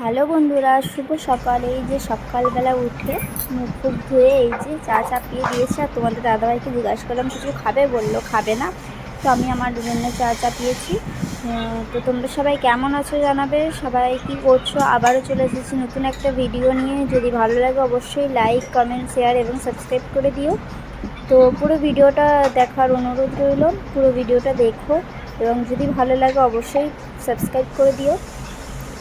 Hello বন্ধুরা, শুভ সকাল। এই যে সকালবেলা উঠে মুখ ফুক ধুয়ে এই যে চা চা পিয়ে দিয়েছে, আর তোমাদের দাদাভাইকে জিজ্ঞাসা করলাম, কিছু খাবে? বলল, খাবে না। তো আমি আমার জন্য চা চা পিয়েছি তো তোমরা সবাই কেমন আছো জানাবে? সবাই কি করছ? আবারও চলে এসেছি নতুন একটা ভিডিও নিয়ে। যদি ভালো লাগে অবশ্যই লাইক, কমেন্ট, শেয়ার এবং সাবস্ক্রাইব করে দিও। তো পুরো ভিডিওটা দেখার অনুরোধ রইল। পুরো ভিডিওটা দেখো এবং যদি ভালো লাগে অবশ্যই সাবস্ক্রাইব করে দিও।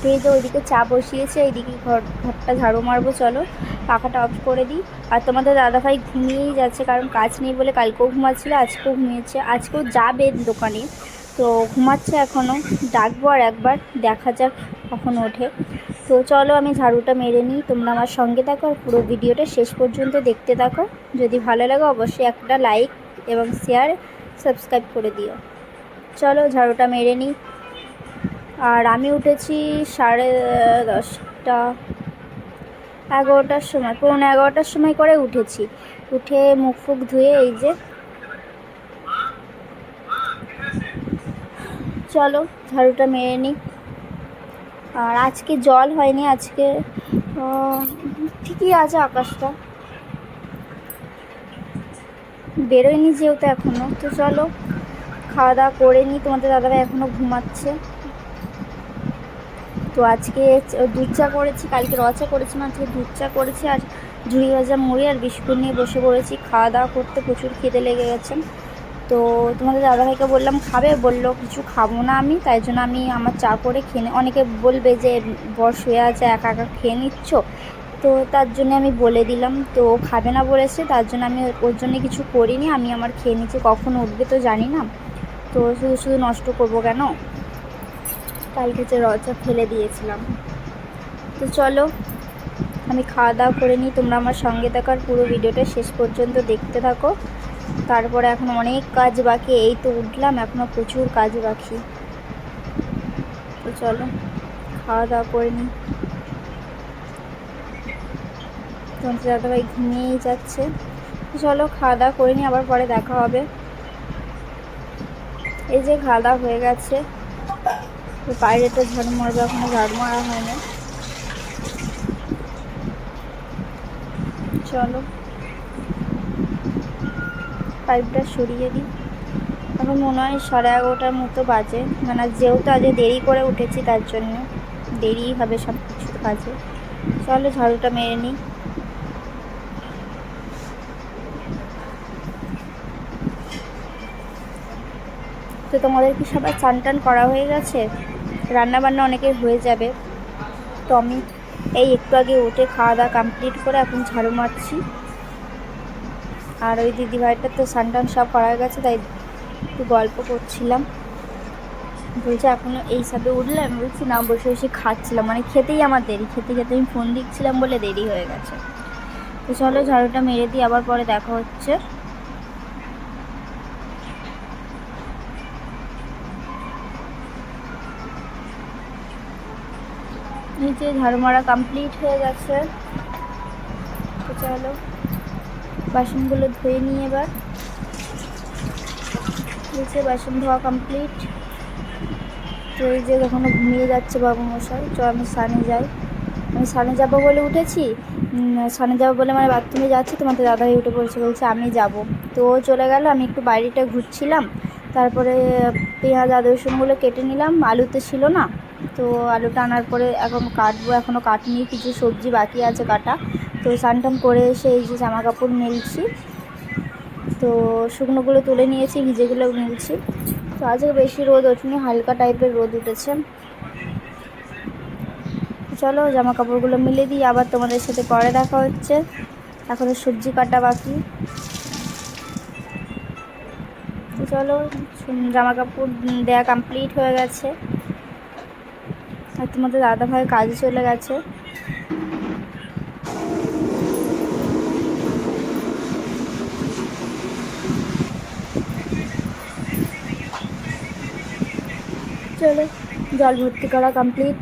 তো যে ওইদিকে চা বসিয়েছে, এইদিকে ঘর, ঘরটা ঝাড়ু মারবো, চলো। পাখাটা অফ করে দিই। আর তোমাদের দাদাভাই ঘুমিয়েই যাচ্ছে, কারণ কাজ নেই বলে কালকেও ঘুমাচ্ছিল, আজকেও ঘুমিয়েছে। আজকেও যাবে দোকানে, তো ঘুমাচ্ছে এখনও ডাকবো আর একবার, দেখা যাক কখন ওঠে। তো চলো আমি ঝাড়ুটা মেরে নিই। তোমরা আমার সঙ্গে থাকো আর পুরো ভিডিওটা শেষ পর্যন্ত দেখতে থাকো। যদি ভালো লাগে অবশ্যই একটা লাইক এবং শেয়ার সাবস্ক্রাইব করে দিও। চলো ঝাড়ুটা মেরে নিই। আর আমি উঠেছি সাড়ে দশটা, এগারোটার সময়, পৌনে এগারোটার সময় করে উঠেছি। উঠে মুখ ফুক ধুয়ে এই যে, চলো ঝাড়ুটা মেরে নিই। আর আজকে জল হয়নি, আজকে ঠিকই আছে আকাশটা। বেরোয়নি যেহেতু এখনও তো চলো খাওয়া দাওয়া করে নিই। তোমাদের দাদাভাই এখনও ঘুমাচ্ছে। তো আজকে দুধ চা করেছি, কালকে র করেছি করেছিলাম আজকে দুধ চা করেছি আর ঝুড়ি ভাজা মুড়ি আর বিস্কুট নিয়ে বসে পড়েছি। খাওয়া দাওয়া করতে প্রচুর খিদে লেগে গেছে। তো তোমাদের দাদাভাইকে বললাম, খাবে? বলল, কিছু খাব না আমি, তাই জন্য আমি আমার চা করে খেয়ে অনেকে বলবে যে, বর শুয়ে আছে, একা একা খেয়ে নিচ্ছ? তো তার জন্য আমি বলে দিলাম, তো খাবে না বলেছে, তার জন্য আমি ওর জন্য কিছু করিনি, আমি আমার খেয়ে নিচ্ছি, কখন উঠবে তো জানি না। তো শুধু শুধু নষ্ট করব কেন? কালকে যে রচা ফেলে দিয়েছিলাম। তো চলো, আমি খাওয়া দাওয়া করে নিই। তোমরা আমার সঙ্গে থাকার পুরো ভিডিওটা শেষ পর্যন্ত দেখতে থাকো। তারপরে এখন অনেক কাজ বাকি। এই তো উঠলাম এখনও প্রচুর কাজ বাকি। তো চলো, খাওয়া দাওয়া করে নিই। তোমাদের দাদাভাই ঘুমিয়েই যাচ্ছে। চলো, খাওয়া দাওয়া করে নিই, আবার পরে দেখা হবে। এই যে খাওয়া দাওয়া হয়ে গেছে। তো বাইরেটা ঝাড়ু মারবে এখনও ঝাড়ু মারা হয় না চলো। পাইপটা সরিয়ে দিই। এখন মনে হয় সাড়ে এগারোটার মতো বাজে। মানে যেহেতু আজ দেরি করে উঠেছি, তার জন্য দেরি হবে সব কিছু কাজে। চলো ঝাড়ুটা মেরে নিই। তো তোমাদের কি সবাই চান টান করা হয়ে গেছে? রান্না বান্না অনেকের হয়ে যাবে। তো আমি এই একটু আগে উঠে খাওয়া দাওয়া কমপ্লিট করে এখন ঝাড়ু মারছি। আর ওই দিদি ভাইটার তো স্নান টান সব করা হয়ে গেছে, তাই একটু গল্প করছিলাম। বলছে এখনও এই সাথে উঠলে আমি বলছি, না, বসে বসে খাচ্ছিলাম। মানে খেতেই আমার দেরি, খেতে খেতে আমি ফোন দিচ্ছিলাম বলে দেরি হয়ে গেছে। তো চলো ঝাড়ুটা মেরে দিই, আবার পরে দেখা হচ্ছে। নিচে ঝাড়ু কমপ্লিট হয়ে গেছে। তো চলো, বাসনগুলো ধুয়ে নিই এবার। নিচে বাসন ধোয়া কমপ্লিট তো এই যে কখনো ঘুমিয়ে যাচ্ছে বাবু মশাই তো আমি সানে যাই। আমি সানে যাব বলে উঠেছি? সানে যাব বলে মানে বাথরুমে যাচ্ছি, তোমাদের দাদাই উঠে পড়েছে বলছে আমি যাব। তো ও চলে গেল, আমি একটু বাইরেটা ঘুরছিলাম। তারপরে পেঁয়াজ, আদা, রসুনগুলো কেটে নিলাম। আলুতে ছিল না তো আলুটা আনার পরে এখন কাটবো এখনও কাটিনি, কিছু সবজি বাকি আছে কাটা। তো স্নান করে এসে এই যে জামা কাপড় মেলছি। তো শুকনোগুলো তুলে নিয়েছি, ভিজেগুলো মিলছি। তো আজকে বেশি রোদ ওঠেনি, হালকা টাইপের রোদ উঠেছে। চলো জামা কাপড়গুলো মিলে দিই, আবার তোমাদের সাথে পরে দেখা হচ্ছে। এখনও সবজি কাটা বাকি। চলো, জামা কাপড় দেয়া কমপ্লিট হয়ে গেছে। আর তোমাদের দাদা ভাই কাজে চলে গেছে। চলো, জল ভর্তি করা কমপ্লিট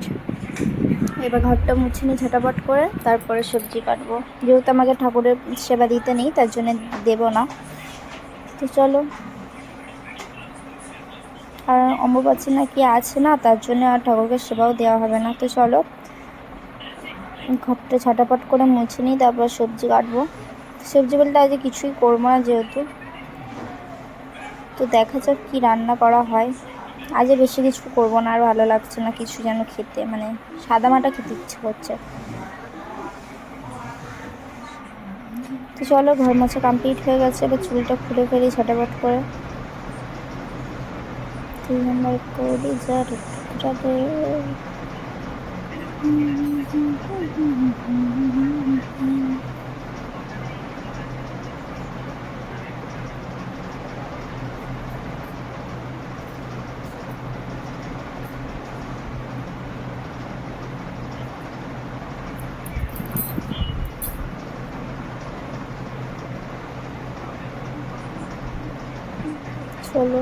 এবার ঘরটা মুছে নিই ঝটাপট করে, তারপরে সবজি কাটবো। যেহেতু আমাকে ঠাকুরের সেবা দিতে নেই, তার জন্য দেবো না। তো চলো অম্বুবাচী নাকি আছে না, তার জন্য আর ঠাকুরকে সেবাও দেওয়া হবে না। তো চলো, ঘরটা ছাটাপাট করে মুছে নিই, তারপর সবজি কাটবো। সবজি বলতে আজকে কিছুই করব না যেহেতু। তো দেখা যাক কী রান্না করা হয়। আজকে বেশি কিছু করব না, আর ভালো লাগছে না কিছু যেন খেতে মানে সাদা মাটা খেতে ইচ্ছে করছে। তো চলো, ঘর মোছা কমপ্লিট হয়ে গেছে, এবার চুলটা খুলে ফেলি ছটাপট করে। তুই আমার করি যার টুকরাবে চলো।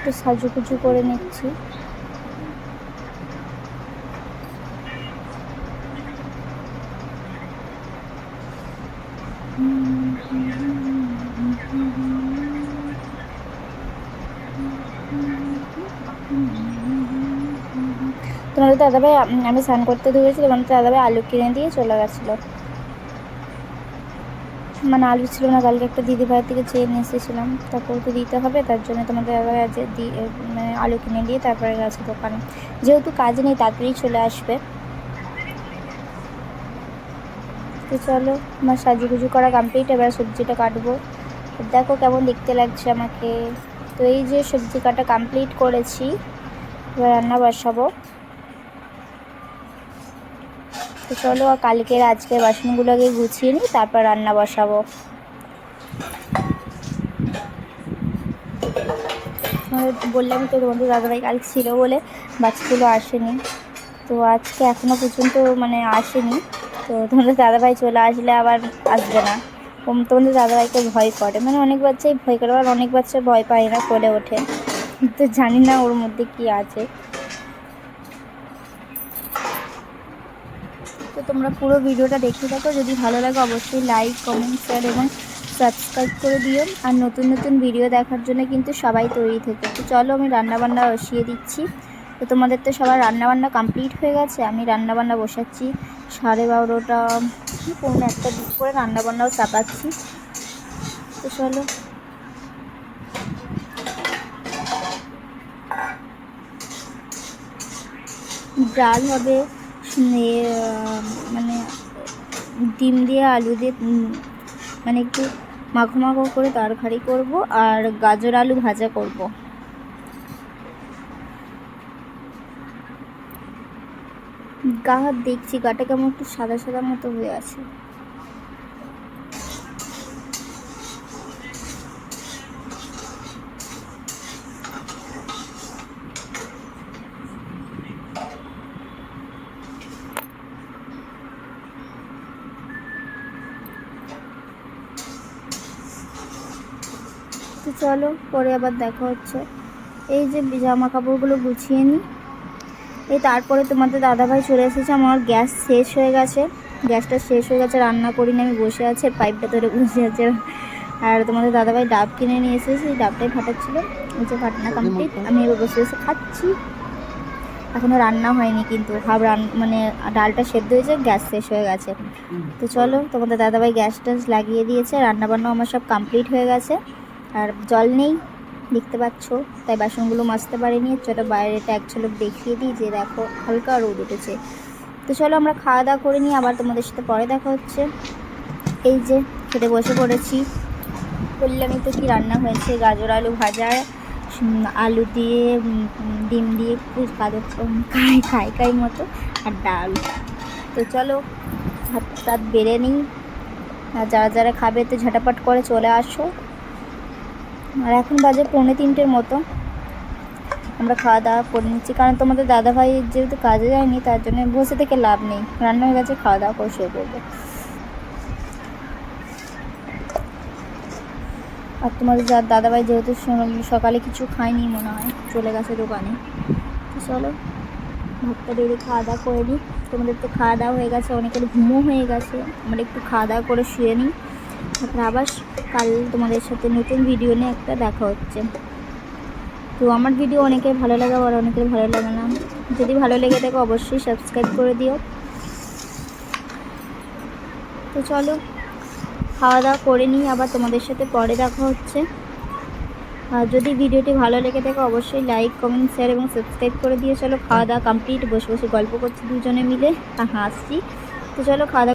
একটু সাজুগুজু করে নিচ্ছি। তোমাদের দাদাভাই, আম- স্নান করতে ধরেছিলাম তোমাদের দাদাভাই আলু কিনে দিয়ে চলে গেছিল। মানে আলু ছিল না, কালকে একটা দিদি ভাইয়ের থেকে চেয়ে নিয়ে এসেছিলাম। তারপর তো দিতে হবে, তার জন্য তোমাদের দাদাভাই আজ দিয়ে মানে আলু কিনে দিয়ে তারপরে গেছে দোকানে। যেহেতু কাজ নেই, তাড়াতাড়ি চলে আসবে। তো চলো আমার সাজুগুজু করা কমপ্লিট এবার সবজিটা কাটবো। দেখো কেমন দেখতে লাগছে আমাকে। তো এই যে সবজি কাটা কমপ্লিট করেছি, এবার রান্না বসাবো। তো চলো কালকের আজকের বাসনগুলোকে গুছিয়ে নিই, তারপর রান্না বসাবো। বললাম তো তোমাদের দাদাভাই কাল ছিল বলে বাচ্চাগুলো আসেনি। তো আজকে এখনও পর্যন্ত মানে আসেনি। তো তোমাদের দাদাভাই চলে আসলে আবার আসবে না। তোমাদের দাদাভাইকে ভয় করে। মানে অনেক বাচ্চাই ভয় করে আর অনেক বাচ্চা ভয় পায় না কোলে ওঠে। তো জানি না ওর মধ্যে কি আছে। তোমরা পুরো ভিডিওটা দেখতে থাকো। যদি ভালো লাগে, অবশ্যই লাইক কমেন্ট শেয়ার এবং সাবস্ক্রাইব করে দিও। আর নতুন নতুন ভিডিও দেখার জন্য কিন্তু সবাই তৈরি থেকে। তো চলো আমি রান্নাবান্না বসিয়ে দিচ্ছি। তো তোমাদের তো সবার রান্নাবান্না কমপ্লিট হয়ে গেছে। আমি রান্নাবান্না বসাচ্ছি। সাড়ে বারোটা, কি পৌনে একটা দিক করে রান্নাবান্নাও চাপাচ্ছি। তো চলো। ডাল হবে মানে ডিম দিয়ে আলু দিয়ে মানে একটু মাখো মাখো করে তরকারি করব আর গাজর আলু ভাজা করব। গা হাত দেখছি, গাটা কেমন একটু সাদা সাদা মতো হয়ে আছে। তো চলো পরে আবার দেখা হচ্ছে। এই যে জামা কাপড়গুলো গুছিয়ে নিই। এই তারপরে তোমাদের দাদাভাই চলে এসেছে আমার গ্যাস শেষ হয়ে গেছে। গ্যাসটা শেষ হয়ে গেছে রান্না করিনি আমি বসে আছি পাইপটা ধরে বসে আছে। আর তোমাদের দাদাভাই ডাব কিনে নিয়ে এসেছে সেই ডাবটাই ফাটাচ্ছিল। এই যে ফাটানো কমপ্লিট আমি এবার বসে বসে খাচ্ছি। এখনও রান্না হয়নি কিন্তু ভাব রান মানে ডালটা সেদ্ধ হয়েছে গ্যাস শেষ হয়ে গেছে তো চলো তোমাদের দাদাভাই গ্যাস টাস লাগিয়ে দিয়েছে রান্নাবান্না আমার সব কমপ্লিট হয়ে গেছে। আর জল নেই, দেখতে পাচ্ছ? তাই বাসনগুলো মাজতে পারিনি। চলো বাইরেটা এক ঝলক দেখিয়ে দিই যে দেখো হালকা রোদ উঠেছে। তো চলো আমরা খাওয়া দাওয়া করে নিই, আবার তোমাদের সাথে পরে দেখা হচ্ছে। এই যে খেতে বসে পড়েছি। বললামই তো কি রান্না হয়েছে? গাজর, আলু ভাজা আলু দিয়ে ডিম দিয়ে কাদের খাই খাই খাই মতো আর ডাল। তো চলো ভাত টাত বেড়ে নিই। আর যারা যারা খাবে তো ঝটাপট করে চলে আসো। আর এখন বাজে পৌনে তিনটের মতো। আমরা খাওয়া দাওয়া করে নিচ্ছি। কারণ তোমাদের দাদাভাই যেহেতু কাজে যায়নি, তার জন্য বসে থেকে লাভ নেই। রান্না হয়ে গেছে, খাওয়া দাওয়া করে শুয়ে পড়বে। আর তোমাদের যা দাদাভাই যেহেতু সকালে কিছু খায়নি মনে হয়, চলে গেছে দোকানে। চলো, ভাতটা বেড়ে খাওয়া দাওয়া করে নিই। তোমাদের তো খাওয়া দাওয়া হয়ে গেছে, অনেকের ঘুমও হয়ে গেছে। আমরা একটু খাওয়া দাওয়া করে শুয়ে নিই। তারপরে আবার কাল তোমাদের সাথে নতুন ভিডিও নিয়ে একটা দেখা হচ্ছে। তো আমার ভিডিও অনেকের ভালো লাগে আবার অনেকের ভালো লাগে না। যদি ভালো লেগে থাকে অবশ্যই সাবস্ক্রাইব করে দিও। তো চলো খাওয়া দাওয়া করে নিই, আবার তোমাদের সাথে পরে দেখা হচ্ছে। আর যদি ভিডিওটি ভালো লেগে থাকে অবশ্যই লাইক কমেন্ট শেয়ার এবং সাবস্ক্রাইব করে দিয়ে চলো খাওয়া দাওয়া কমপ্লিট বসে বসে গল্প করছি দুজনে মিলে। হাসছি তো চলো খাওয়া